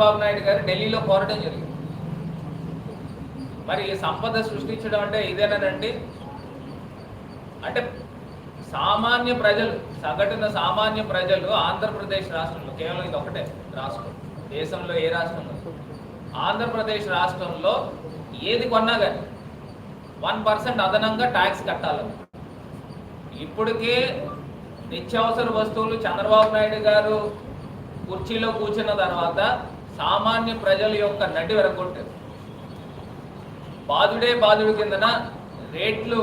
చంద్రబాబు నాయుడు గారు ఢిల్లీలో కోరడం జరిగింది. మరి సంపద సృష్టించడం అంటే ఇదేనండి అంటే సామాన్య ప్రజలు సగటున సామాన్య ప్రజలు ఆంధ్రప్రదేశ్ రాష్ట్రంలో కేవలం ఇది ఒకటే రాష్ట్రం దేశంలో ఏ రాష్ట్రంలో ఆంధ్రప్రదేశ్ రాష్ట్రంలో ఏది కొన్నా కానీ వన్ పర్సెంట్ అదనంగా ట్యాక్స్ కట్టాలి ఇప్పటికే నిత్యావసర వస్తువులు చంద్రబాబు నాయుడు గారు కుర్చీలో కూర్చున్న తర్వాత సామాన్య ప్రజల యొక్క నడి వెరగొట్టారు బాధుడే బాధుడు కిందన రేట్లు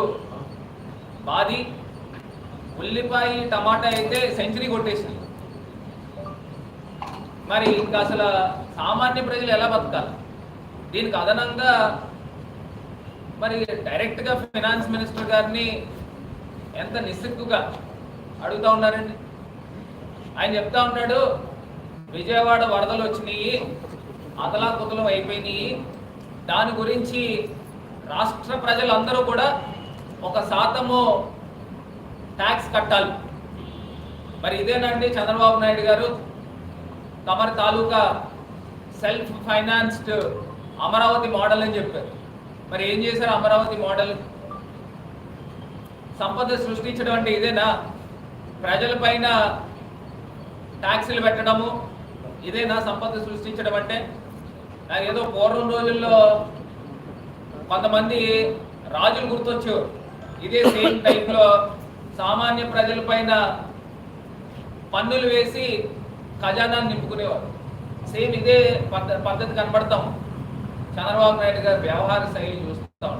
బాది ఉల్లిపాయ టమాటా అయితే సెంచరీ కొట్టేసింది. మరి ఇంకా అసలు సామాన్య ప్రజలు ఎలా బతకాలి? దీనికి అదనంగా మరి డైరెక్ట్గా ఫైనాన్స్ మినిస్టర్ గారిని ఎంత నిస్సిగ్గుగా అడుగుతా ఉన్నారండి? ఆయన చెప్తా ఉన్నాడు విజయవాడ వరదలు వచ్చినాయి అతలాకుతలం అయిపోయినాయి. దాని గురించి రాష్ట్ర ప్రజలందరూ కూడా ఒక శాతము ట్యాక్స్ కట్టాలి. మరి ఇదేనండి చంద్రబాబు నాయుడు గారు. తమరి తాలూకా సెల్ఫ్ ఫైనాన్స్డ్ అమరావతి మోడల్ అని చెప్పారు. మరి ఏం చేశారు అమరావతి మోడల్ సంపద సృష్టించడం అంటే ఇదేనా? ప్రజలపైన ట్యాక్సులు పెట్టడము ఇదేనా సంపద సృష్టించడం అంటే నాకు ఏదో పూర్వం రోజుల్లో కొంతమంది రాజులు గుర్తొచ్చేవారు. ఇదే సేమ్ టైంలో సామాన్య ప్రజల పైన పన్నులు వేసి ఖజానాన్ని నింపుకునేవారు. సేమ్ ఇదే పద్ధ పద్ధతి కనబడతాం. చంద్రబాబు నాయుడు గారి వ్యవహార శైలి చూస్తూ ఉంటాం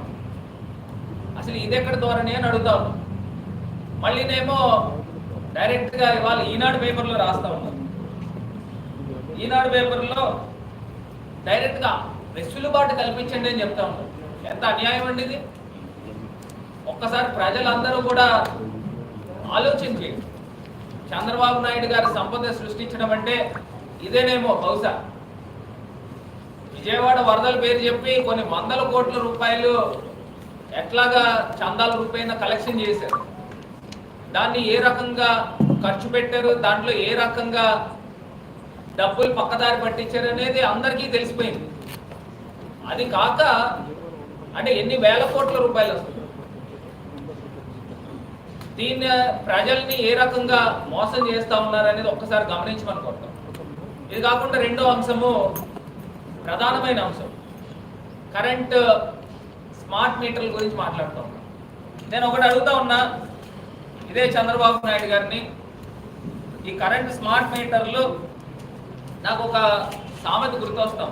అసలు ఇదెక్కడ ఎక్కడ ధోరణి అని అడుగుతా ఉన్నాం. మళ్ళీనేమో డైరెక్ట్గా ఇవాళ ఈనాడు పేపర్లో రాస్తా ఉన్నాం ఈనాడు పేపర్లో డైరెక్ట్గా వెసులుబాటు కల్పించండి అని చెప్తా ఉన్నారు. ఎంత అన్యాయం అండి ఇది? ఒక్కసారి ప్రజలందరూ కూడా ఆలోచించి చంద్రబాబు నాయుడు గారి సంపద సృష్టించడం అంటే ఇదేనేమో బహుశా. విజయవాడ వరదల పేరు చెప్పి కొన్ని వందల కోట్ల రూపాయలు ఎట్లాగా చందాల రూపాయన కలెక్షన్ చేశారు. దాన్ని ఏ రకంగా ఖర్చు పెట్టారు? దాంట్లో ఏ రకంగా డబ్బులు పక్కదారి పట్టించారు అనేది అందరికీ తెలిసిపోయింది. అది కాక అంటే ఎన్ని వేల కోట్ల రూపాయలు వస్తుంది దీన్ని ప్రజల్ని ఏ రకంగా మోసం చేస్తా ఉన్నారు అనేది ఒక్కసారి గమనించమనుకుంటాం ఇది కాకుండా రెండో అంశము ప్రధానమైన అంశం. కరెంట్ స్మార్ట్ మీటర్ల గురించి మాట్లాడుతూ ఉన్నాం. నేను ఒకటి అడుగుతా ఉన్నా ఇదే చంద్రబాబు నాయుడు గారిని ఈ కరెంట్ స్మార్ట్ మీటర్లు నాకు ఒక సామెత గుర్తొస్తాం.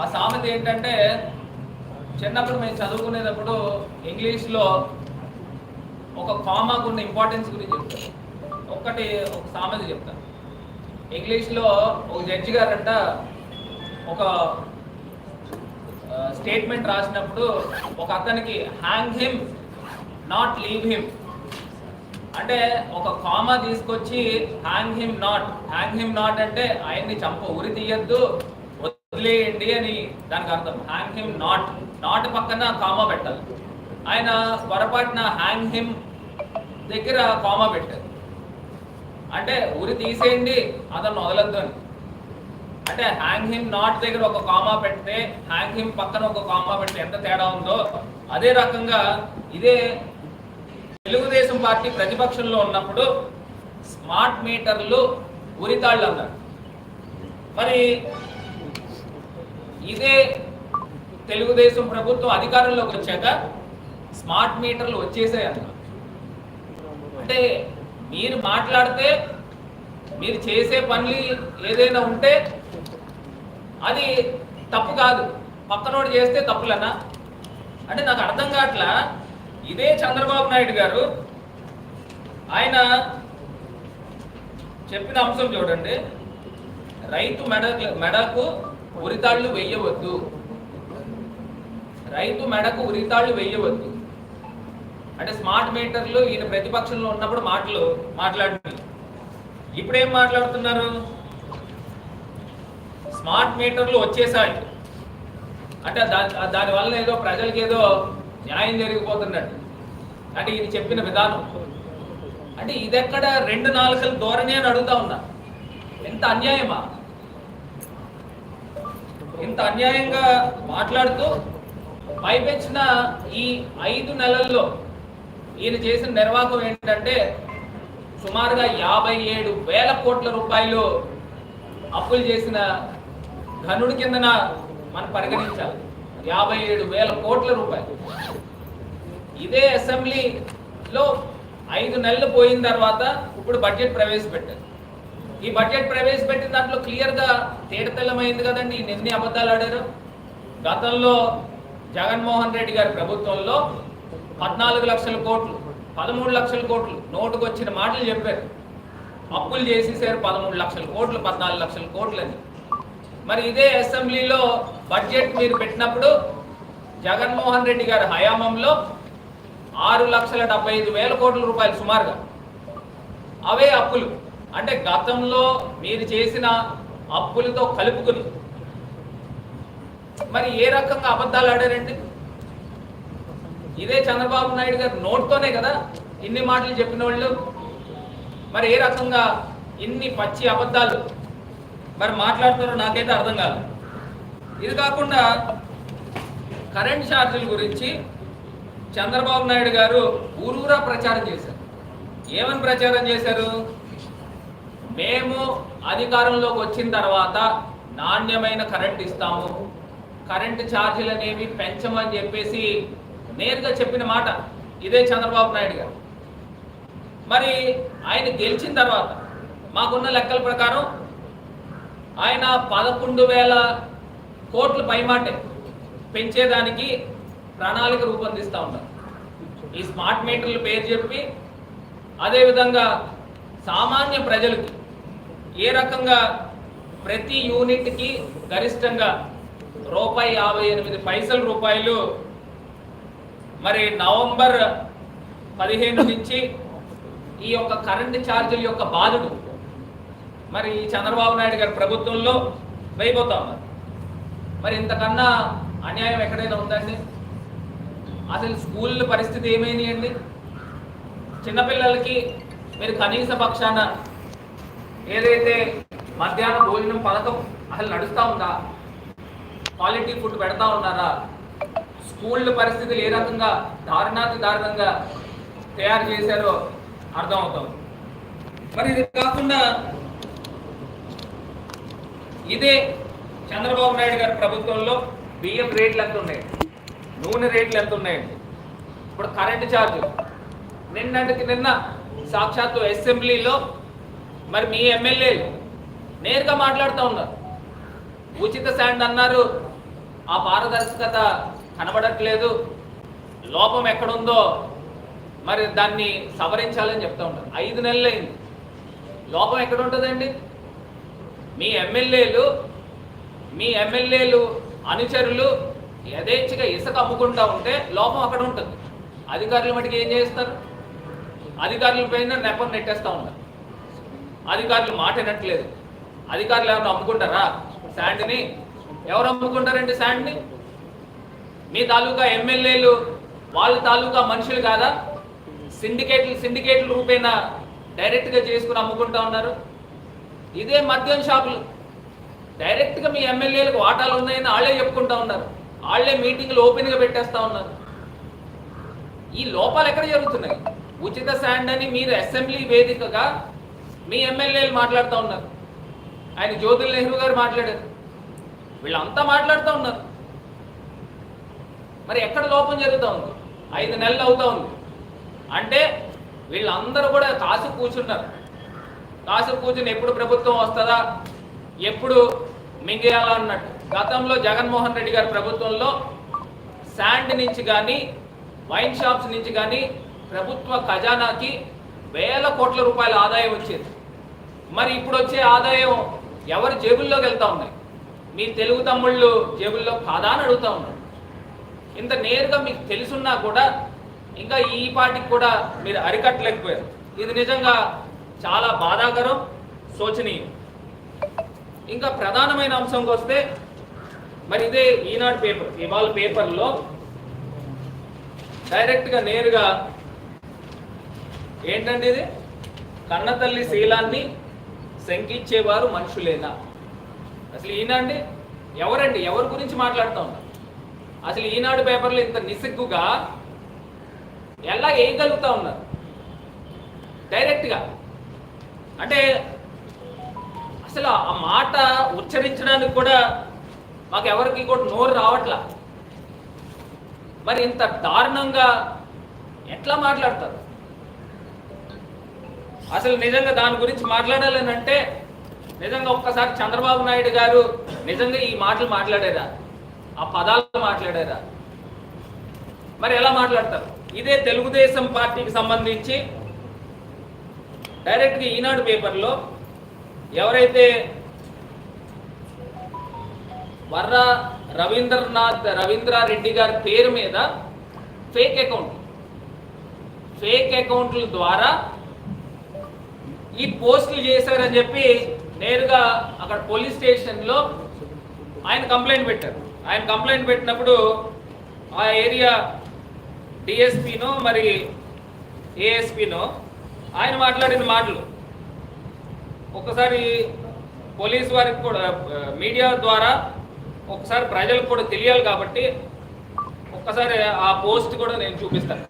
ఆ సామెత ఏంటంటే చిన్నప్పుడు మేము చదువుకునేటప్పుడు ఇంగ్లీష్లో ఒక కామాకు ఉన్న ఇంపార్టెన్స్ గురించి చెప్తాను ఒక్కటి ఒక సామెత చెప్తాను. ఇంగ్లీష్లో ఒక జడ్జి గారంట ఒక స్టేట్మెంట్ రాసినప్పుడు ఒక అతనికి hang him not leave him అంటే ఒక కామా తీసుకొచ్చి hang him not hang him not అంటే ఆయన్ని చంప ఉరి తీయద్దు వదిలేయండి అని దానికి అర్థం. హ్యాంగ్ హిమ్ నాట్ నాట్ పక్కన కామా పెట్టాలి. ఆయన పొరపాటున హ్యాంగ్ హిమ్ దగ్గర కామా పెట్టారు. అంటే ఉరి తీసేయండి అతను వదలద్దు అని. అంటే హ్యాంగ్ హిమ్ నాట్ దగ్గర ఒక కామా పెడితే హ్యాంగ్ హిమ్ పక్కన ఒక కామా పెడితే ఎంత తేడా ఉందో అదే రకంగా ఇదే తెలుగుదేశం పార్టీ ప్రతిపక్షంలో ఉన్నప్పుడు స్మార్ట్ మీటర్లు ఉరితాళ్ళు అన్నారు. మరి ఇదే తెలుగుదేశం ప్రభుత్వం అధికారంలోకి వచ్చాక స్మార్ట్ మీటర్లు వచ్చేసాయి అన్నారు. అంటే మీరు మాట్లాడితే మీరు చేసే పనులు ఏదైనా ఉంటే అది తప్పు కాదు. పక్కనోడు చేస్తే తప్పులన్నా అంటే నాకు అర్థం కావట్లా? ఇదే చంద్రబాబు నాయుడు గారు. ఆయన చెప్పిన అంశం చూడండి. రైతు మెడ మెడకు ఉరితాళ్ళు వెయ్యవద్దు. రైతు మెడకు ఉరితాళ్ళు వెయ్యవద్దు. అంటే స్మార్ట్ మీటర్లు ఈయన ప్రతిపక్షంలో ఉన్నప్పుడు మాటలు మాట్లాడుతున్నారు ఇప్పుడేం మాట్లాడుతున్నారు? స్మార్ట్ మీటర్లు వచ్చేసాయి. అంటే దాని దానివల్ల ఏదో ప్రజలకి ఏదో న్యాయం జరిగిపోతున్నట్టు. అంటే ఇది చెప్పిన విధానం. అంటే ఇదెక్కడ రెండు నాలుకల ధోరణి అని అడుగుతా ఉన్నా. ఎంత అన్యాయమా? ఇంత అన్యాయంగా మాట్లాడుతూ పైపెచ్చిన ఈ ఐదు నెలల్లో ఈయన చేసిన నిర్వాహకం ఏంటంటే సుమారుగా యాభై ఏడు వేల కోట్ల రూపాయలు అప్పులు చేసిన ఘనుడి కిందన మనం పరిగణించాలి. యాభై ఏడు వేల కోట్ల రూపాయలు. ఇదే అసెంబ్లీలో ఐదు నెలలు పోయిన తర్వాత ఇప్పుడు బడ్జెట్ ప్రవేశపెట్టారు. ఈ బడ్జెట్ ప్రవేశపెట్టిన దాంట్లో క్లియర్గా తేటతెల్లమైంది కదండి ఎన్ని అబద్ధాలు ఆడారు. గతంలో జగన్మోహన్ రెడ్డి గారి ప్రభుత్వంలో పద్నాలుగు లక్షల కోట్లు పదమూడు లక్షల కోట్లు నోటుకు వచ్చిన మాటలు చెప్పారు. అప్పులు చేసేసారు పదమూడు లక్షల కోట్లు పద్నాలుగు లక్షల కోట్లు అని మరి ఇదే అసెంబ్లీలో బడ్జెట్ మీరు పెట్టినప్పుడు జగన్మోహన్ రెడ్డి గారి హయాంలో ఆరు లక్షల డెబ్బై ఐదు వేల కోట్ల రూపాయలు సుమారుగా. అవే అప్పులు. అంటే గతంలో మీరు చేసిన అప్పులతో కలుపుకుని. మరి ఏ రకంగా అబద్ధాలు ఆడారండి? ఇదే చంద్రబాబు నాయుడు గారు నోట్తోనే కదా ఇన్ని మాటలు చెప్పిన వాళ్ళు మరి ఏ రకంగా ఇన్ని పచ్చి అబద్ధాలు మరి మాట్లాడుతారో నాకైతే అర్థం కాదు. ఇది కాకుండా కరెంట్ ఛార్జీల గురించి చంద్రబాబు నాయుడు గారు ఊరూరా ప్రచారం చేశారు. ఏమని ప్రచారం చేశారు? మేము అధికారంలోకి వచ్చిన తర్వాత నాణ్యమైన కరెంట్ ఇస్తాము. కరెంటు ఛార్జీలు అనేవి పెంచమని చెప్పేసి నేరుగా చెప్పిన మాట ఇదే చంద్రబాబు నాయుడు గారు. మరి ఆయన గెలిచిన తర్వాత మాకున్న లెక్కల ప్రకారం ఆయన పదకొండు వేల కోట్ల పైమాటే పెంచేదానికి ప్రణాళిక రూపొందిస్తూ ఉంటారు ఈ స్మార్ట్ మీటర్ల పేరు చెప్పి అదేవిధంగా సామాన్య ప్రజలకి ఏ రకంగా ప్రతి యూనిట్కి గరిష్టంగా రూపాయి యాభై ఎనిమిది పైసల రూపాయలు మరి నవంబర్ పదిహేను నుంచి ఈ యొక్క కరెంటు ఛార్జీల యొక్క బాధుడు మరి ఈ చంద్రబాబు నాయుడు గారి ప్రభుత్వంలో వేయబోతా ఉన్నారు. మరి ఇంతకన్నా అన్యాయం ఎక్కడైనా ఉందండి? అసలు స్కూల్ పరిస్థితి ఏమైంది అండి? చిన్నపిల్లలకి మీరు కనీస పక్షాన ఏదైతే మధ్యాహ్న భోజనం పథకం అసలు నడుస్తూ ఉందా? క్వాలిటీ ఫుడ్ పెడతా ఉన్నారా? స్కూళ్ళ పరిస్థితులు ఏ రకంగా దారుణాతి దారుణంగా తయారు చేశారో అర్థమవుతాం మరి ఇది కాకుండా ఇదే చంద్రబాబు నాయుడు గారి ప్రభుత్వంలో బియ్యం రేట్లు ఎంత ఉన్నాయి? నూనె రేట్లు ఎంత ఉన్నాయండి ఇప్పుడు కరెంటు ఛార్జ్. నిన్నటికి నిన్న సాక్షాత్తు అసెంబ్లీలో మరి మీ ఎమ్మెల్యేలు నేరుగా మాట్లాడుతూ ఉన్నారు. ఉచిత శాండ్ అన్నారు. ఆ పారదర్శకత కనబడట్లేదు. లోపం ఎక్కడుందో మరి దాన్ని సవరించాలని చెప్తా ఉంటారు ఐదు నెలలు అయింది లోపం ఎక్కడ ఉంటుందండి? మీ ఎమ్మెల్యేలు మీ ఎమ్మెల్యేలు అనుచరులు యథేచ్ఛగా ఇసుక అమ్ముకుంటా ఉంటే లోపం అక్కడ ఉంటుంది. అధికారులు మటుకు ఏం చేస్తారు? అధికారుల పైన నెపం నెట్టేస్తూ ఉన్నారు. అధికారులు మాట వినట్లేదు. అధికారులు ఎవరు అమ్ముకుంటారా? శాండ్ని? ఎవరు అమ్ముకుంటారండి శాండ్ని? మీ తాలూకా ఎమ్మెల్యేలు వాళ్ళ తాలూకా మనుషులు కాదా? సిండికేట్లు సిండికేట్లు రూపేణ డైరెక్ట్గా చేసుకుని అమ్ముకుంటా ఉన్నారు. ఇదే మద్యం షాపులు. డైరెక్ట్గా మీ ఎమ్మెల్యేలకు వాటాలు ఉన్నాయని వాళ్ళే చెప్పుకుంటా ఉన్నారు. వాళ్ళే మీటింగ్లు ఓపెన్గా పెట్టేస్తా ఉన్నారు. ఈ లోపాలు ఎక్కడ జరుగుతున్నాయి? ఉచిత శాండ్ అని మీరు అసెంబ్లీ వేదికగా మీ ఎమ్మెల్యేలు మాట్లాడుతూ ఉన్నారు. ఆయన జ్యోతుల్ నెహ్రూ గారు మాట్లాడారు. వీళ్ళంతా మాట్లాడుతూ ఉన్నారు. మరి ఎక్కడ లోపం జరుగుతూ ఉంది? ఐదు నెలలు అవుతా ఉంది. అంటే వీళ్ళందరూ కూడా కాసు కూర్చున్నారు. కాసు కూర్చుని ఎప్పుడు ప్రభుత్వం వస్తుందా? ఎప్పుడు మింగేయాలా అన్నట్టు. గతంలో జగన్మోహన్ రెడ్డి గారి ప్రభుత్వంలో శాండ్ నుంచి కానీ వైన్ షాప్స్ నుంచి కానీ ప్రభుత్వ ఖజానాకి వేల కోట్ల రూపాయల ఆదాయం వచ్చేది. మరి ఇప్పుడు వచ్చే ఆదాయం ఎవరి జేబుల్లోకి వెళ్తా ఉన్నాయి మీ తెలుగు తమ్ముళ్ళు జేబుల్లో కాదా అని అడుగుతా ఉన్నారు. ఇంత నేరుగా మీకు తెలుసున్నా కూడా ఇంకా ఈ పాటికి కూడా మీరు అరికట్టలేకపోయారు. ఇది నిజంగా చాలా బాధాకరం శోచనీయం. ఇంకా ప్రధానమైన అంశంకి వస్తే మరి ఇదే ఈనాడు పేపర్ ఇవాళ పేపర్లో డైరెక్ట్గా నేరుగా ఏంటండి ఇది? కన్నతల్లి శీలాన్ని శంకించేవారు మనుషులేనా? అసలు ఈయనండి ఎవరండి? ఎవరి గురించి మాట్లాడుతూ ఉన్నారు? అసలు ఈనాడు పేపర్లు ఇంత నిసిగ్గుగా ఎలా వేయగలుగుతా ఉన్నారు? డైరెక్ట్గా అంటే అసలు ఆ మాట ఉచ్చరించడానికి కూడా మాకు ఎవరికి కూడా నోరు రావట్లా. మరి ఇంత దారుణంగా ఎట్లా మాట్లాడతారు? అసలు నిజంగా దాని గురించి మాట్లాడాలని అంటే నిజంగా ఒక్కసారి చంద్రబాబు నాయుడు గారు నిజంగా ఈ మాటలు మాట్లాడారా? ఆ పదాలు మాట్లాడారా? మరి ఎలా మాట్లాడతారు? ఇదే తెలుగుదేశం పార్టీకి సంబంధించి డైరెక్ట్గా ఈనాడు పేపర్లో ఎవరైతే వర్ర రవీంద్రనాథ్ రవీంద్రారెడ్డి గారి పేరు మీద ఫేక్ అకౌంట్ ఫేక్ అకౌంట్ల ద్వారా ఈ పోస్టులు చేశారని చెప్పి నేరుగా అక్కడ పోలీస్ స్టేషన్లో ఆయన కంప్లైంట్ పెట్టారు. ఆయన కంప్లైంట్ పెట్టినప్పుడు ఆ ఏరియా డిఎస్పీను మరి ఏఎస్పీను ఆయన మాట్లాడిన మాటలు. ఒక్కసారి పోలీస్ వారికి కూడా మీడియా ద్వారా ఒకసారి ప్రజలకు కూడా తెలియాలి కాబట్టి ఒక్కసారి ఆ పోస్ట్ కూడా నేను చూపిస్తాను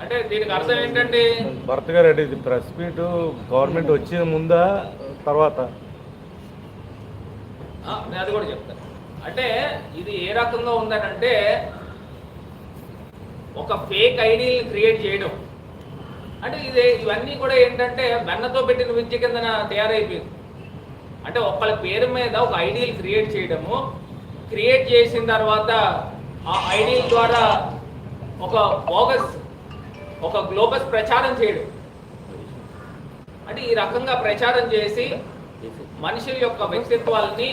అంటే ఏంటంటే భరత్ గారు అంటే ఇది ప్రెస్ మీట్ గవర్నమెంట్ వచ్చిన ముందా తర్వాత? నేను అది కూడా చెప్తాను. అంటే ఇది ఏ రకంగా ఉందనంటే ఒక ఫేక్ ఐడీని క్రియేట్ చేయడం. అంటే ఇది ఇవన్నీ కూడా ఏంటంటే వెన్నతో పెట్టిన విద్య కిందన తయారైపోయింది. అంటే ఒకళ్ళ పేరు మీద ఒక ఐడీలు క్రియేట్ చేయడము. క్రియేట్ చేసిన తర్వాత ఆ ఐడీల ద్వారా ఒక బోగస్ ఒక గ్లోబస్ ప్రచారం చేయడం. అంటే ఈ రకంగా ప్రచారం చేసి మనుషుల యొక్క వ్యక్తిత్వాలని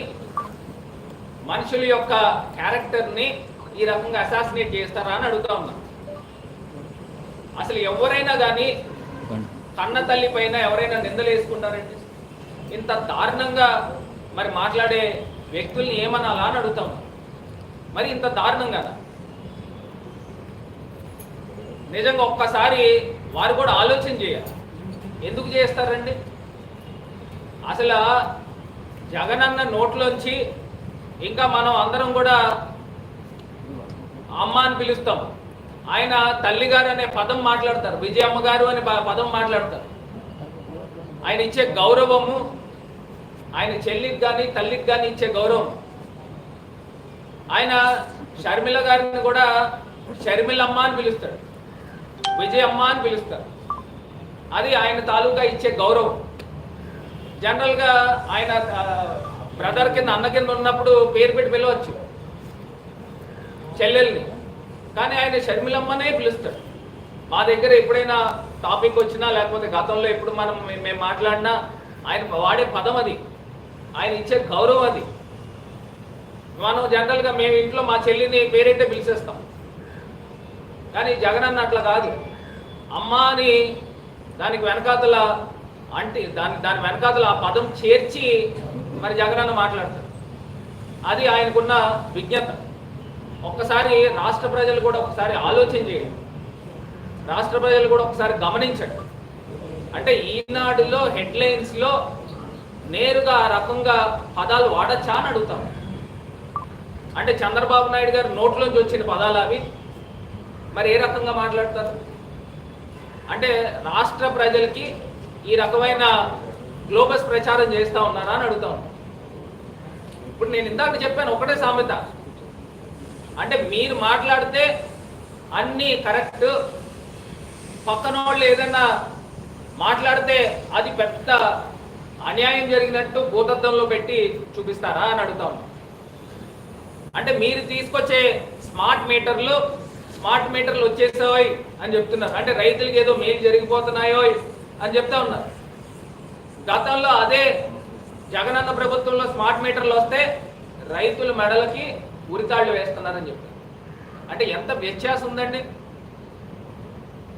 మనుషుల యొక్క క్యారెక్టర్ని ఈ రకంగా అసాసినేట్ చేస్తారా అని అడుగుతా ఉన్నా. అసలు ఎవరైనా కానీ కన్న తల్లి పైన ఎవరైనా నిందలు ఇంత దారుణంగా మరి మాట్లాడే వ్యక్తుల్ని ఏమనాలా అని అడుగుతాం మరి ఇంత దారుణంగా నిజంగా ఒక్కసారి వారు కూడా ఆలోచన చేయాలి. ఎందుకు చేస్తారండి? అసలు జగనన్న నోట్లోంచి ఇంకా మనం అందరం కూడా అమ్మ అని పిలుస్తాం. ఆయన తల్లి గారు అనే పదం మాట్లాడతారు. విజయమ్మ గారు అనే పదం మాట్లాడతారు. ఆయన ఇచ్చే గౌరవము ఆయన చెల్లికి కానీ తల్లికి కానీ ఇచ్చే గౌరవం. ఆయన షర్మిల గారిని కూడా షర్మిలమ్మ అని పిలుస్తాడు. విజయమ్మ అని పిలుస్తారు. అది ఆయన తాలూకా ఇచ్చే గౌరవం. జనరల్గా ఆయన బ్రదర్ కింద అన్న కింద ఉన్నప్పుడు పేరు పెట్టి పిలవచ్చు. చెల్లెల్ని. కానీ ఆయన షర్మిలమ్మనే పిలుస్తాడు మా దగ్గర ఎప్పుడైనా టాపిక్ వచ్చినా లేకపోతే గతంలో ఎప్పుడు మనం మేము మాట్లాడినా ఆయన వాడే పదం అది. ఆయన ఇచ్చే గౌరవం అది. మనం జనరల్గా మేము ఇంట్లో మా చెల్లిని పేరైతే పిలిచేస్తాం. కానీ జగనన్న అట్లా కాదు. అమ్మ అని దానికి వెనకాతల అంటే దాని దాని వెనకాతల ఆ పదం చేర్చి మరి జగనన్న మాట్లాడతారు. అది ఆయనకున్న విజ్ఞత. ఒక్కసారి రాష్ట్ర ప్రజలు కూడా ఒకసారి ఆలోచన చేయండి. రాష్ట్ర ప్రజలు కూడా ఒకసారి గమనించండి. అంటే ఈనాడులో హెడ్లైన్స్లో నేరుగా ఆ రకంగా పదాలు వాడచ్చా అని అడుగుతాం. అంటే చంద్రబాబు నాయుడు గారు నోట్లోంచి వచ్చిన పదాలు అవి. మరి ఏ రకంగా మాట్లాడతారు? అంటే రాష్ట్ర ప్రజలకి ఈ రకమైన గ్లోబస్ ప్రచారం చేస్తా ఉన్నారా అని అడుగుతా ఇప్పుడు నేను ఇందాక చెప్పాను ఒకటే సామెత. అంటే మీరు మాట్లాడితే అన్నీ కరెక్ట్ పక్కన వాళ్ళు ఏదన్నా మాట్లాడితే అది పెద్ద అన్యాయం జరిగినట్టు భూతత్వంలో పెట్టి చూపిస్తారా అని అడుగుతా అంటే మీరు తీసుకొచ్చే స్మార్ట్ మీటర్లు స్మార్ట్ మీటర్లు వచ్చేసాయి అని చెప్తున్నారు అంటే రైతులకి ఏదో మేలు జరిగిపోతున్నాయో అని చెప్తా ఉన్నారు గతంలో అదే జగనన్న ప్రభుత్వంలో స్మార్ట్ మీటర్లు వస్తే రైతుల మెడలకి ఉరితాళ్ళు వేస్తున్నారని చెప్పారు అంటే ఎంత వ్యత్యాసం ఉందండి?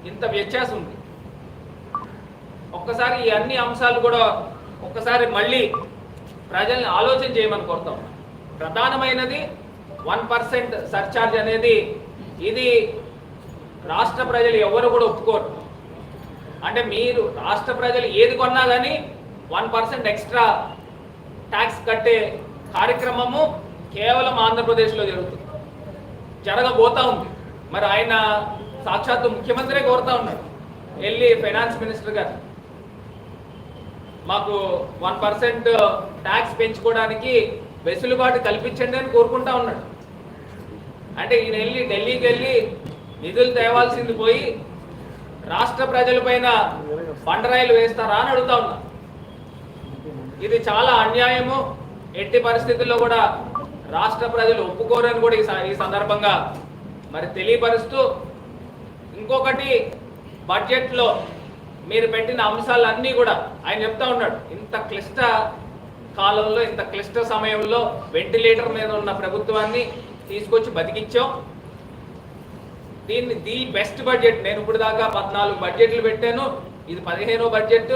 ఇంత వ్యత్యాసం ఉంది. ఒక్కసారి ఈ అన్ని అంశాలు కూడా ఒక్కసారి మళ్ళీ ప్రజల్ని ఆలోచన చేయమని కోరుతాం ప్రధానమైనది వన్ పర్సెంట్ సర్చార్జ్ అనేది ఇది రాష్ట్ర ప్రజలు ఎవరు కూడా ఒప్పుకోరు. అంటే మీరు రాష్ట్ర ప్రజలు ఏది కొన్నా కానీ వన్ పర్సెంట్ ఎక్స్ట్రా ట్యాక్స్ కట్టే కార్యక్రమము కేవలం ఆంధ్రప్రదేశ్లో జరుగుతుంది. జరగబోతా ఉంది. మరి ఆయన సాక్షాత్తు ముఖ్యమంత్రే కోరుతా ఉన్నాడు వెళ్ళి ఫైనాన్స్ మినిస్టర్ గారు. మాకు వన్ పర్సెంట్ ట్యాక్స్ పెంచుకోవడానికి వెసులుబాటు కల్పించండి అని కోరుకుంటా ఉన్నాడు. అంటే ఈయన వెళ్ళి ఢిల్లీకి వెళ్ళి నిధులు తేవాల్సింది పోయి రాష్ట్ర ప్రజలపైన బండరాయిలు వేస్తారా అని అడుగుతా ఉన్నా. ఇది చాలా అన్యాయము. ఎట్టి పరిస్థితుల్లో కూడా రాష్ట్ర ప్రజలు ఒప్పుకోరని కూడా ఈ స- ఈ సందర్భంగా మరి తెలియపరుస్తూ ఇంకొకటి బడ్జెట్లో మీరు పెట్టిన అంశాలన్నీ కూడా ఆయన చెప్తా ఉన్నాడు. ఇంత క్లిష్ట కాలంలో ఇంత క్లిష్ట సమయంలో వెంటిలేటర్ మీద ఉన్న ప్రభుత్వాన్ని తీసుకొచ్చి బతికించాం దీన్ని ది బెస్ట్ బడ్జెట్. నేను ఇప్పుడు దాకా పద్నాలుగు బడ్జెట్లు పెట్టాను. ఇది పదిహేనో బడ్జెట్.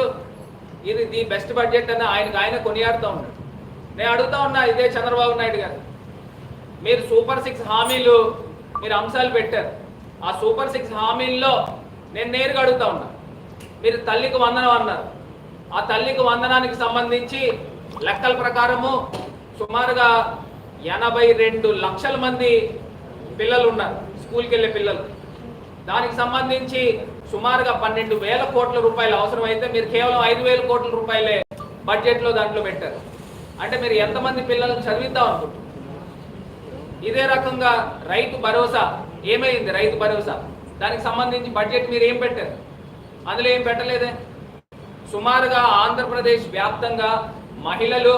ఇది ది బెస్ట్ బడ్జెట్ అని ఆయనకు ఆయన కొనియాడుతూ ఉన్నాడు. నేను అడుగుతా ఉన్నా ఇదే చంద్రబాబు నాయుడు గారు. మీరు సూపర్ సిక్స్ హామీలు మీరు అంశాలు పెట్టారు. ఆ సూపర్ సిక్స్ హామీల్లో నేను నేరుగా అడుగుతా ఉన్నా. మీరు తల్లికి వందనం అన్నారు. ఆ తల్లికి వందనానికి సంబంధించి లెక్కల ప్రకారము సుమారుగా ఎనభై రెండు లక్షల మంది పిల్లలు ఉన్నారు స్కూల్కి వెళ్ళే పిల్లలు. దానికి సంబంధించి సుమారుగా పన్నెండు వేల కోట్ల రూపాయలు అవసరం అయితే మీరు కేవలం ఐదు వేల కోట్ల రూపాయలే బడ్జెట్లో దాంట్లో పెట్టారు. అంటే మీరు ఎంతమంది పిల్లలను చదివిద్దాం అనుకుంటున్నారు? ఇదే రకంగా రైతు భరోసా ఏమైంది? రైతు భరోసా. దానికి సంబంధించి బడ్జెట్ మీరు ఏం పెట్టారు? అందులో ఏం పెట్టలేదే? సుమారుగా ఆంధ్రప్రదేశ్ వ్యాప్తంగా మహిళలు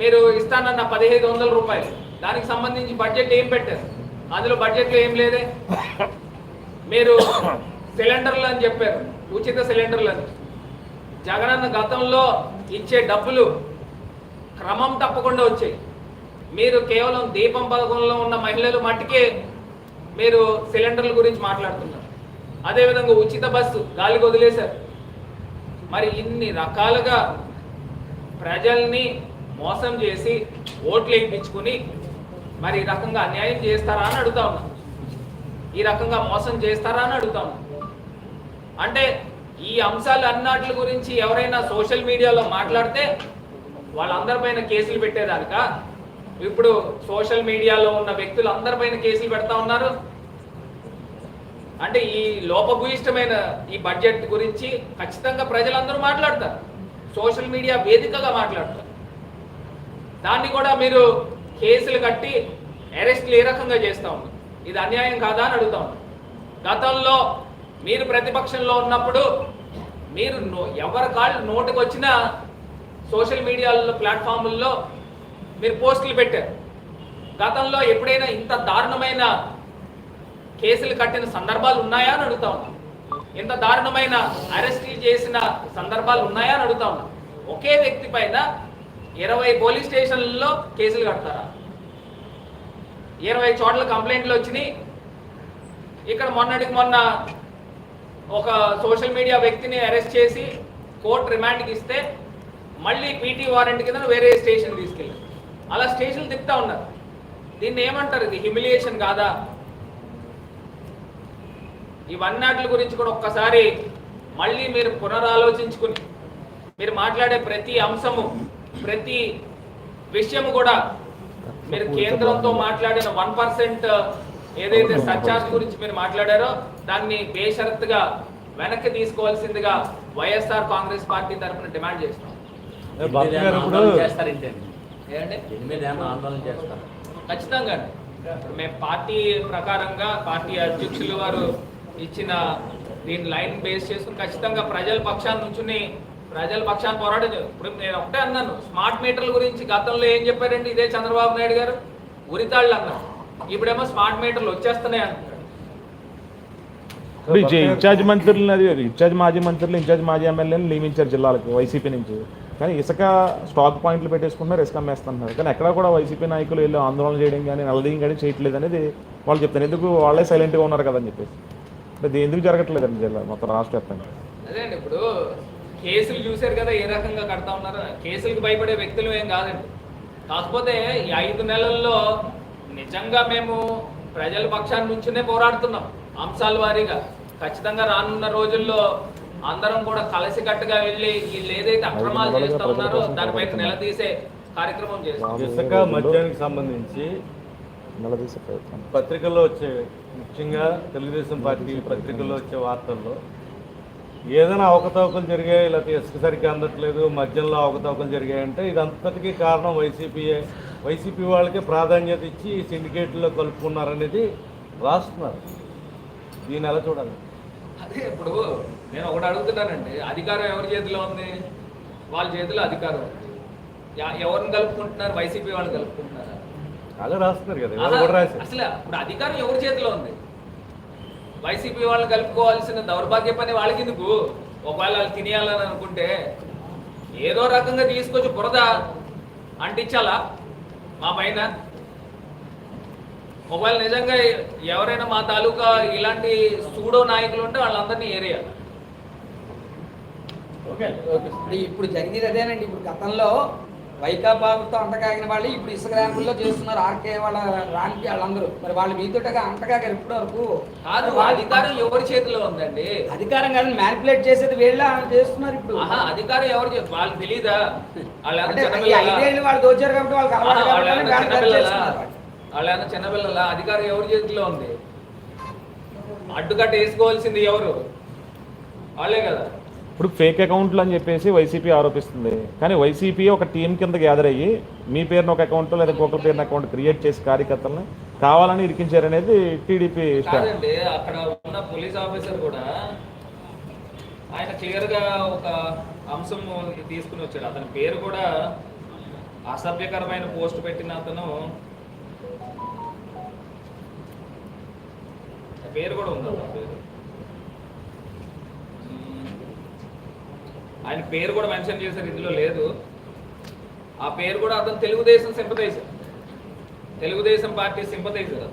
మీరు ఇస్తానన్న పదిహేను వందల రూపాయలు. దానికి సంబంధించి బడ్జెట్ ఏం పెట్టారు? అందులో బడ్జెట్లో ఏం లేదే? మీరు సిలిండర్లు అని చెప్పారు ఉచిత సిలిండర్లు అని. జగనన్న గతంలో ఇచ్చే డబ్బులు క్రమం తప్పకుండా వచ్చాయి. మీరు కేవలం దీపం పథకంలో ఉన్న మహిళలు మట్టుకే మీరు సిలిండర్ల గురించి మాట్లాడుతున్నారు. అదేవిధంగా ఉచిత బస్సు గాలికి వదిలేశారు. మరి ఇన్ని రకాలుగా ప్రజల్ని మోసం చేసి ఓట్లు వేయించుకుని మరి ఈ రకంగా అన్యాయం చేస్తారా అని అడుగుతా ఉన్నా. ఈ రకంగా మోసం చేస్తారా అని అడుగుతా ఉన్నా. అంటే ఈ అంశాలు అన్నాటి గురించి ఎవరైనా సోషల్ మీడియాలో మాట్లాడితే వాళ్ళందరిపైన కేసులు పెట్టేదానిక? ఇప్పుడు సోషల్ మీడియాలో ఉన్న వ్యక్తులు అందరిపైన కేసులు పెడతా ఉన్నారు. అంటే ఈ లోపభూయిష్టమైన ఈ బడ్జెట్ గురించి ఖచ్చితంగా ప్రజలందరూ మాట్లాడతారు. సోషల్ మీడియా వేదికగా మాట్లాడతారు. దాన్ని కూడా మీరు కేసులు కట్టి అరెస్ట్లు ఏ రకంగా చేస్తూ ఉన్నారు? ఇది అన్యాయం కాదా అని అడుగుతా గతంలో మీరు ప్రతిపక్షంలో ఉన్నప్పుడు మీరు ఎవరి కాళ్ళు నోటికి వచ్చినా సోషల్ మీడియాలో ప్లాట్ఫామ్ల్లో మీరు పోస్టులు పెట్టారు. గతంలో ఎప్పుడైనా ఇంత దారుణమైన కేసులు కట్టిన సందర్భాలు ఉన్నాయా అని అడుగుతా ఉన్నా ఇంత దారుణమైన అరెస్టులు చేసిన సందర్భాలు ఉన్నాయా అని అడుగుతా ఉన్నా ఒకే వ్యక్తి పైన ఇరవై పోలీస్ స్టేషన్లలో కేసులు కడతారా? ఇరవై చోట్ల కంప్లైంట్లు వచ్చినాయి. ఇక్కడ మొన్నటికి మొన్న ఒక సోషల్ మీడియా వ్యక్తిని అరెస్ట్ చేసి కోర్టు రిమాండ్కి ఇస్తే మళ్ళీ పీటీ వారెంట్ కింద వేరే స్టేషన్ తీసుకెళ్ళారు అలా స్టేషన్లు తిప్పుతా ఉన్నారు. దీన్ని ఏమంటారు? ఇది హ్యూమిలియేషన్ కాదా? ఇవన్నాటి గురించి కూడా ఒక్కసారి మళ్ళీ మీరు పునరాలోచించుకుని మీరు మాట్లాడే ప్రతి అంశము ప్రతి విషయము కూడా మీరు కేంద్రంతో మాట్లాడిన వన్ పర్సెంట్ ఏదైతే సర్చార్జ్ గురించి మీరు మాట్లాడారో దాన్ని బేషరత్తుగా వెనక్కి తీసుకోవాల్సిందిగా వైఎస్ఆర్ కాంగ్రెస్ పార్టీ తరఫున డిమాండ్ చేస్తున్నాం. ఖచ్చితంగా మేము పార్టీ ప్రకారంగా పార్టీ అధ్యక్షులు వారు ఇచ్చిన దీని లైన్ బేస్ చేసుకుని ఖచ్చితంగా ప్రజల పక్షాన్ని నుంచుని ప్రజల పక్షాన్ని పోరాటం. ఇప్పుడు నేను ఒకటే అన్నాను స్మార్ట్ మీటర్ల గురించి గతంలో ఏం చెప్పారండి ఇదే చంద్రబాబు నాయుడు గారు? ఉరితాళ్ళు అన్నారు. ఇప్పుడేమో స్మార్ట్ మీటర్లు వచ్చేస్తున్నాయి అంటున్నారు. ఇన్ఛార్జ్ మంత్రులను అది ఇన్ఛార్జ్ మాజీ మంత్రులు ఇన్ఛార్జ్ మాజీ ఎమ్మెల్యేలు నియమించారు జిల్లాలకు వైసీపీ నుంచి. కానీ ఇసుక స్టాక్ పాయింట్లు పెట్టేసుకుంటున్నారు ఇసుక అమ్మేస్తున్నారు. కానీ ఎక్కడ కూడా వైసీపీ నాయకులు వెళ్ళి ఆందోళన చేయడం కానీ నిలదీయం కానీ చేయట్లేదు అనేది వాళ్ళు చెప్తారు ఎందుకు వాళ్ళే సైలెంట్గా ఉన్నారు కదని చెప్పేసి. అంటే ఎందుకు జరగట్లేదండి జిల్లా మొత్తం రాష్ట్ర వ్యాప్తంగా? అదే అండి ఇప్పుడు కేసులు చూశారు కదా ఏ రకంగా కడతా ఉన్నారు. కేసులకు భయపడే వ్యక్తులు ఏం కాదండి. కాకపోతే ఈ ఐదు నెలల్లో నిజంగా మేము ప్రజల పక్షాన్ని నుంచునే పోరాడుతున్నాం. అంశాల వారీగా. ఖచ్చితంగా రానున్న రోజుల్లో అందరం కూడా కలిసికట్టుగా వెళ్ళి వీళ్ళు ఏదైతే అక్రమాలు చేస్తా ఉన్నారో దానిపై నిలదీసే కార్యక్రమం చేస్తాం. ఇసుక మద్యానికి సంబంధించి పత్రికల్లో వచ్చే ముఖ్యంగా తెలుగుదేశం పార్టీ పత్రికల్లో వచ్చే వార్తల్లో ఏదైనా అవకతవకలు జరిగాయి? లేకపోతే ఇసుక సరిగ్గా అందట్లేదు మద్యంలో అవకతవకలు జరిగాయంటే ఇదంతటికీ కారణం వైసీపీయే. వైసీపీ వాళ్ళకి ప్రాధాన్యత ఇచ్చి సిండికేట్లో కలుపుకున్నారనేది రాస్తున్నారు. దీన్ని ఎలా చూడాలి. అదే ఇప్పుడు నేను ఒకటి అడుగుతున్నానండి. అధికారం ఎవరి చేతిలో ఉంది? వాళ్ళ చేతిలో అధికారం ఎవరిని కలుపుకుంటున్నారు? వైసీపీ వాళ్ళు కలుపుకుంటున్నారా? అలా రాస్తున్నారు కదా. అసలు ఇప్పుడు అధికారం ఎవరి చేతిలో ఉంది? వైసీపీ వాళ్ళు కలుపుకోవాల్సిన దౌర్భాగ్య పని వాళ్ళకి ఎందుకు ఒకవేళ వాళ్ళు తినేయాలని అనుకుంటే ఏదో రకంగా తీసుకొచ్చి బురద అంటించాలా మా పైన? ఒకవేళ నిజంగా ఎవరైనా మా తాలూకా ఇలాంటి సూడో నాయకులు ఉంటే వాళ్ళందరినీ ఏరియా ఇప్పుడు ఇప్పుడు జరిగినదేనండి అదేనండి. ఇప్పుడు గతంలో వైకాపాతో అంటకాగిన వాళ్ళు ఇప్పుడు ఇసుక ర్యాంపుల్లో చేస్తున్నారు ఆర్కే వాళ్ళ రానికి వాళ్ళందరూ. మరి వాళ్ళు మీతోటగా అంటకాగారు ఇప్పటి వరకు కాదు అధికారం ఎవరి చేతిలో ఉందండి? అధికారం కాదని మ్యానిపులేట్ చేసేది వీళ్ళ చేస్తున్నారు ఇప్పుడు. అధికారం ఎవరు వాళ్ళు చిన్నపిల్లలా? ఐదేళ్ళు వాళ్ళు దోచారు కాబట్టి వాళ్ళకి వాళ్ళు వాళ్ళు వాళ్ళు. వాళ్ళు చిన్నపిల్లల? అధికారం ఎవరి చేతిలో ఉంది? అడ్డుకట్ట వేసుకోవాల్సింది ఎవరు? వాళ్ళే కదా. ఇప్పుడు ఫేక్ అకౌంట్లు అని చెప్పేసి వైసీపీ ఆరోపిస్తుంది. కానీ వైసీపీ ఒక టీం కింద గ్యాదర్ అయ్యి మీ పేరున ఒక అకౌంట్ లేదా ఇంకొకరి పేరున అకౌంట్ క్రియేట్ చేసి కార్యకర్తలను కావాలని ఇరికించారనేది టీడీపీ అక్కడ ఉన్న పోలీస్ ఆఫీసర్ కూడా ఆయన క్లియర్గా ఒక అంశం తీసుకుని వచ్చాడు. అతని పేరు కూడా అసభ్యకరమైన పోస్ట్ పెట్టిన అతను పేరు కూడా ఉంది అతని పేరు? ఆయన పేరు కూడా మెన్షన్ చేశారు ఇందులో లేదు. ఆ పేరు కూడా అతను Telugu Desam sympathiser. Telugu Desam party sympathiser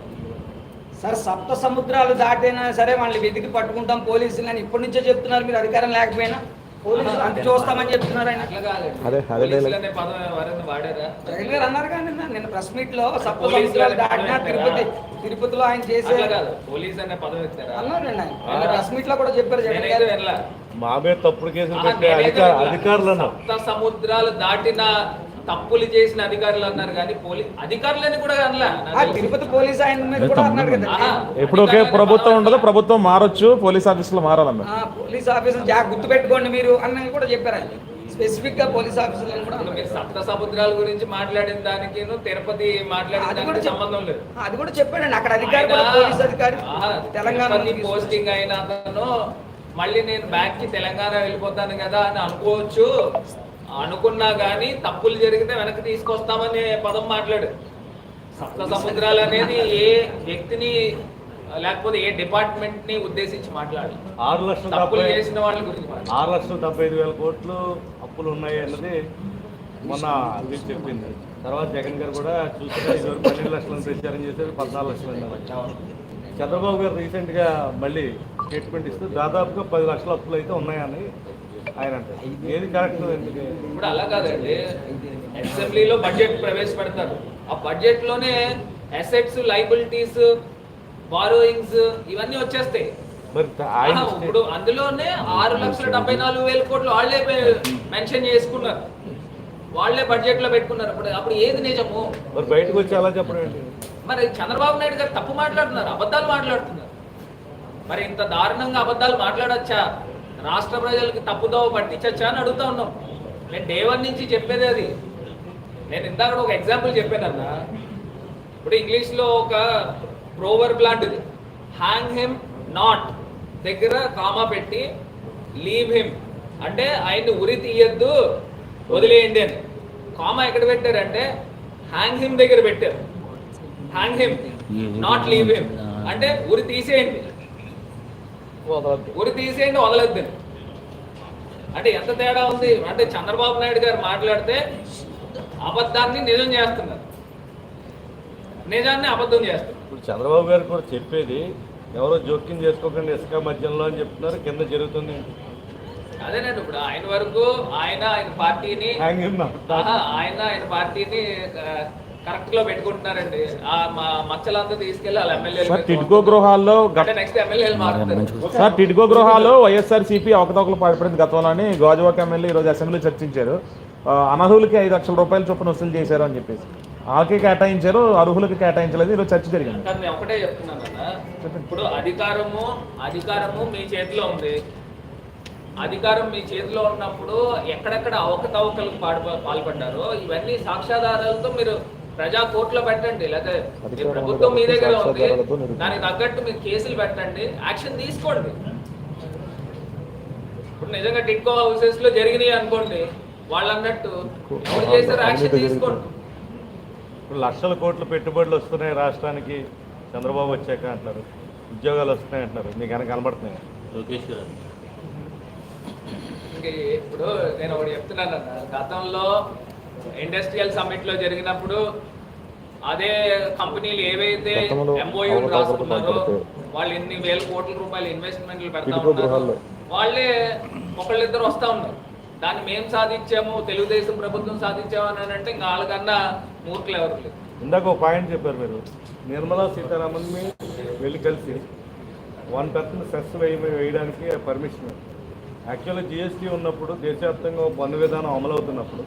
sir సప్త సముద్రాలు దాటైనా సరే వాళ్ళని వెతికి పట్టుకుంటాం పోలీసులు అని ఇప్పటి నుంచే చెప్తున్నారు మీరు అధికారం లేకపోయినా. అంత చూస్తామని చెప్తున్నారు ఆయన. అదే, అదే జగన్ గారు అన్నారు కానీ నిన్న- నిన్న ప్రెస్ మీట్లో సప్త దాటినా తిరుపతి? తిరుపతిలో ఆయన చేసే అట్లా కాదు పోలీస్ అనే పదం ఎత్తారా అన్నారు నిన్న ఆయన. నిన్న ప్రెస్ మీట్లో కూడా చెప్పారు జగన్ గారు. మా మీద తప్పుడు కేసులు పెట్టే. అధికారులను సప్త సముద్రాలు దాటిన తప్పులు చేసిన అధికారులు అన్నారు కానీ పోలీ అధికారులని కూడా అనలా. తిరుపతి పోలీస్ ఆయన మీద కూడా అన్నాడు కదా. ఆహా, ఎప్పుడు ఒకే ప్రభుత్వం ఉండదు ప్రభుత్వం మారొచ్చు పోలీస్ ఆఫీసులు మారాలన్న ఆ, పోలీస్ ఆఫీసర్ జా గుర్తు పెట్టుకోండి మీరు అన్నది కూడా చెప్పారు ఆయన. స్పెసిఫిక్గా పోలీస్ ఆఫీసర్లను కూడా. మీరు సప్త సముద్రాల గురించి మాట్లాడిన దానికి తిరుపతి మాట్లాడిన సంబంధం లేదు. అది కూడా చెప్పాడండి. అక్కడ అధికారి పోలీస్ అధికారి తెలంగాణ పోస్టింగ్ అయిన అతను మళ్ళీ నేను బ్యాక్కి తెలంగాణ వెళ్ళిపోతాను కదా అని అనుకోవచ్చు. అనుకున్నా గానీ తప్పులు జరిగితే వెనక్కి తీసుకొస్తామనే పదం మాట్లాడు. సప్త సముద్రాలు అనేది ఏ వ్యక్తిని లేకపోతే ఏ డిపార్ట్మెంట్ని ఉద్దేశించి మాట్లాడు. ఆరు లక్షల తప్పులు చేసిన వాళ్ళ గురించి ఆరు లక్షల డెబ్బై ఐదు వేల కోట్లు అప్పులు ఉన్నాయి అన్నది మొన్న అది చెప్పింది. తర్వాత జగన్ గారు కూడా చూస్తే ఇదివరకు పన్నెండు లక్షలను ప్రచారం చేసేది పద్నాలుగు లక్షలు అన్నారు. చంద్రబాబు గారు రీసెంట్గా మళ్ళీ స్టేట్మెంట్ ఇస్తూ దాదాపుగా పది లక్షల అప్పులు అయితే ఉన్నాయని ఆయన ఏది కరెక్ట్ ఎందుకు? ఇప్పుడు అలా కాదండి. అసెంబ్లీలో బడ్జెట్ ప్రవేశపెడతారు. ఆ బడ్జెట్లోనే అసెట్స్ లైబిలిటీస్ బారోయింగ్స్ ఇవన్నీ వచ్చేస్తాయి. ఇప్పుడు అందులోనే ఆరు లక్షల డెబ్బై నాలుగు వేల కోట్లు వాళ్ళే మెన్షన్ చేసుకున్నారు. వాళ్ళే బడ్జెట్లో పెట్టుకున్నారు. అప్పుడు అప్పుడు ఏది నిజము? మరి బయటకు వచ్చి అలా చెప్పడం మరి చంద్రబాబు నాయుడు గారు తప్పు మాట్లాడుతున్నారు అబద్ధాలు మాట్లాడుతున్నారు. మరి ఇంత దారుణంగా అబద్ధాలు మాట్లాడొచ్చా? రాష్ట్ర ప్రజలకి తప్పుదోవ పట్టించచ్చా అని అడుగుతా ఉన్నాం. నేను డే వన్ నుంచి చెప్పేది అది. నేను ఇందాక ఒక ఎగ్జాంపుల్ చెప్పానన్నా. ఇప్పుడు ఇంగ్లీష్లో ఒక ప్రోవర్బ్ లాంటిది. హ్యాంగ్ హిమ్ నాట్ దగ్గర కామా పెట్టి లీవ్ హిమ్ అంటే ఆయన్ని ఉరి తీయద్దు వదిలేయండి అని. కామా ఎక్కడ పెట్టారంటే హ్యాంగ్ హిమ్ దగ్గర పెట్టారు. Hang him not leave him అంటే ఉరి తీసేయండి. వదలద్దు. ఉరి తీసేయండి వదలొద్దని అంటే ఎంత తేడా ఉంది? అంటే చంద్రబాబు నాయుడు గారు మాట్లాడితే అబద్ధాన్ని నిజం చేస్తున్నారు. నిజాన్ని అబద్ధం చేస్తున్నారు. ఇప్పుడు చంద్రబాబు గారు కూడా చెప్పేది ఎవరో జోక్యం చేసుకోకండి ఇసుక మధ్యంలో అని చెప్తున్నారు కింద జరుగుతుంది. అదేనండి ఇప్పుడు ఆయన వరకు ఆయన ఆయన పార్టీని ఆయన ఆయన పార్టీని కరెక్ట్లో పెట్టుకుంటున్నారండి. ఆ మా మచ్చలంతా తీసుకెళ్ళి వాళ్ళ సార్ టిడ్కో గృహాల్లో గత అంటే నెక్స్ట్ ఎమ్మెల్యేలు మారుతారు. సార్ టిడ్కో గృహాల్లో వైఎస్ఆర్సీపీ అవకతవకలు పాల్పడింది గతంలోని. గాజువాక ఎమ్మెల్యే ఈరోజు అసెంబ్లీ చర్చించారు. ఆ, అనర్హులకి ఐదు లక్షల రూపాయల చొప్పున వసూలు చేశారు అని చెప్పేసి. వాళ్ళకి కేటాయించారు అర్హులకి కేటాయించలేదు ఈరోజు చర్చ జరిగింది. కానీ నేను ఒకటే చెప్తున్నాను ఇప్పుడు అధికారము అధికారము మీ చేతిలో ఉంది. అధికారం మీ చేతిలో ఉన్నప్పుడు ఎక్కడెక్కడ అవకతవకలకు పాడు పాల్పడ్డారో ఇవన్నీ సాక్ష్యాధారాలతో మీరు ప్రజా కోర్టులో పెట్టండి లేకపోతే ప్రభుత్వం మీ దగ్గర ఉంది. దానికి తగ్గట్టు మీరు కేసులు పెట్టండి యాక్షన్ తీసుకోండి. ఇప్పుడు నిజంగా టిక్కో హౌసెస్లో జరిగినాయి అనుకోండి వాళ్ళు అన్నట్టు ఎవరు చేశారు యాక్షన్ తీసుకోండి. ఇప్పుడు లక్షల కోట్ల పెట్టుబడులు వస్తున్నాయి రాష్ట్రానికి చంద్రబాబు వచ్చాక అంటారు ఉద్యోగాలు వస్తున్నాయి అంటారు మీకు కనుక కనబడుతున్నాయి? లోకేష్ గారు. ఇప్పుడు నేను ఒకటి చెప్తున్నాను అన్న గతంలో ఇండస్ట్రియల్ సమ్మిట్లో జరిగినప్పుడు అదే కంపెనీలు ఏవైతే ఎంఓయూ రాసుకున్నారో వాళ్ళు ఎన్ని వేల కోట్ల రూపాయలు ఇన్వెస్ట్మెంట్లు పెడతా ఉన్నారు. వాళ్ళే ఒకళ్ళిద్దరు వస్తా ఉన్నారు. దాన్ని మేము సాధించాము తెలుగుదేశం ప్రభుత్వం సాధించాము అని అంటే ఇంకా వాళ్ళకన్నా మూర్ఖులు ఎవరు లేరు. ఇందాక ఒక పాయింట్ చెప్పారు మీరు. నిర్మలా సీతారామన్ మీ వెళ్ళి కలిసి వన్ పర్సెంట్ సెస్ వేయ వేయడానికి పర్మిషన్ యాక్చువల్గా జిఎస్టీ ఉన్నప్పుడు దేశవ్యాప్తంగా ఒక పన్ను విధానం అమలవుతున్నప్పుడు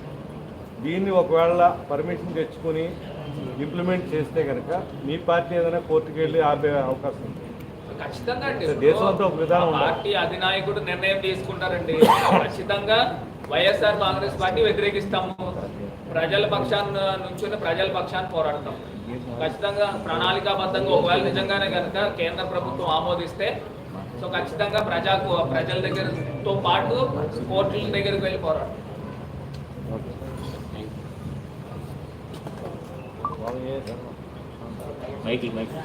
దీన్ని ఒకవేళ పర్మిషన్ తెచ్చుకొని ఇంప్లిమెంట్ చేస్తే కనుక మీ పార్టీ ఏదైనా కోర్టుకు వెళ్ళి ఆపే అవకాశం ఉంది. ఖచ్చితంగా. పార్టీ అధినాయకుడు నిర్ణయం తీసుకుంటారండి. ఖచ్చితంగా వైఎస్ఆర్ కాంగ్రెస్ పార్టీ వ్యతిరేకిస్తాము. ప్రజల పక్షాన్ని నుంచి ప్రజల పక్షాన్ని పోరాడతాం. ఖచ్చితంగా ప్రణాళికాబద్ధంగా ఒకవేళ నిజంగానే కనుక కేంద్ర ప్రభుత్వం ఆమోదిస్తే సో ఖచ్చితంగా ప్రజాకు ప్రజల దగ్గరతో పాటు కోర్టుల దగ్గరికి వెళ్ళి పోరాడతాం. వాళ్ళు ఏ- మైకి మైకి